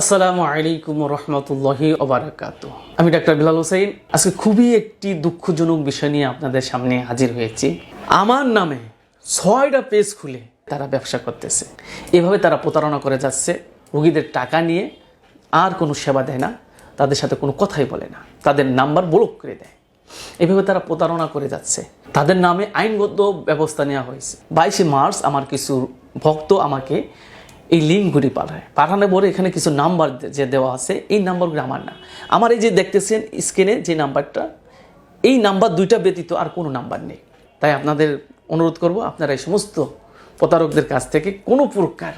আসসালামু আলাইকুম রহমতুল্লাহি ওবরাকাত আমি ডাক্তার বিলাল হোসেন। আজকে খুবই একটি দুঃখজনক বিষয় নিয়ে আপনাদের সামনে হাজির হয়েছি। আমার নামে ছয়টা পেজ খুলে তারা ব্যবসা করতেছে। এভাবে তারা প্রতারণা করে যাচ্ছে। রুগীদের টাকা নিয়ে আর কোনো সেবা দেয় না। তাদের সাথে কোনো কথাই বলে না। তাদের নাম্বার ব্লক করে দেয়। এভাবে তারা প্রতারণা করে যাচ্ছে। তাদের নামে আইনগত ব্যবস্থা নেওয়া হয়েছে। বাইশে মার্চ আমার কিছু ভক্ত আমাকে এই লিঙ্কগুলি পাঠায়। পাঠানোর পরে এখানে কিছু নাম্বার যে দেওয়া আছে, এই নাম্বারগুলো আমার না। আমার এই যে দেখতেছেন স্ক্রিনে যে নাম্বারটা, এই নাম্বার দুইটা ব্যতীত আর কোনো নাম্বার নেই। তাই আপনাদের অনুরোধ করব, আপনারা এই সমস্ত প্রতারকদের কাছ থেকে কোনো প্রকার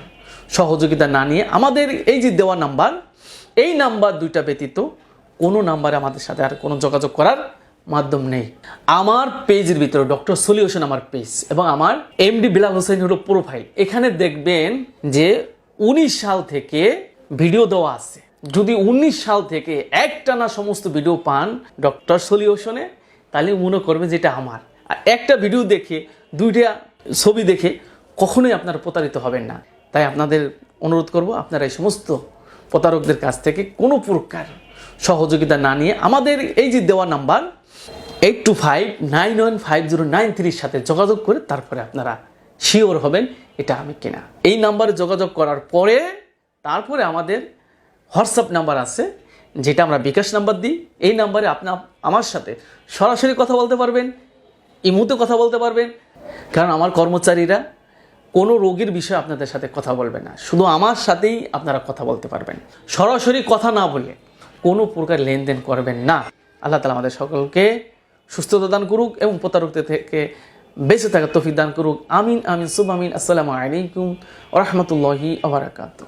সহযোগিতা না নিয়ে আমাদের এই যে দেওয়া নাম্বার, এই নাম্বার দুইটা ব্যতীত কোনো নাম্বারে আমাদের সাথে আর কোনো যোগাযোগ করার মাধ্যম নেই। আমার পেজের ভিতরে ডক্টর সলিউশন আমার পেজ এবং আমার এমডি বিলাল হোসেন হলো প্রোফাইল এখানে দেখবেন যে উনিশ সাল থেকে ভিডিও দেওয়া আছে। যদি উনিশ সাল থেকে একটানা সমস্ত ভিডিও পান ডক্টর সলিউশনে তাহলে মনে করবে যে এটা আমার। আর একটা ভিডিও দেখে, দুইটা ছবি দেখে কখনোই আপনারা প্রতারিত হবেন না। তাই আপনাদের অনুরোধ করব, আপনারা এই সমস্ত প্রতারকদের কাছ থেকে কোনো প্রকার সহযোগিতা না নিয়ে আমাদের এই যে দেওয়া number eight two five nine one five zero nine থ্রির সাথে যোগাযোগ করে তারপরে আপনারা শিওর হবেন এটা আমি কিনা। এই নাম্বারে যোগাযোগ করার পরে তারপরে আমাদের হোয়াটসঅ্যাপ নাম্বার আছে, যেটা আমরা বিকাশ নাম্বার দিই। এই নাম্বারে আপনার আমার সাথে সরাসরি কথা বলতে পারবেন ইমুতে কথা বলতে পারবেন, কারণ আমার কর্মচারীরা কোনো রোগীর বিষয়ে আপনাদের সাথে কথা বলবে না। শুধু আমার সাথেই আপনারা কথা বলতে পারবেন। সরাসরি কথা না বলে কোনো প্রকার লেনদেন করবেন না। আল্লাহ তালা আমাদের সকলকে সুস্থতা দান করুক এবং প্রতারকদের থেকে বেঁচে থাকার তফিক দান করুক। আমিন আমিন সুব আমিন। আসসালামু আলাইকুম রহমতুল্লাহি আবরাকাতু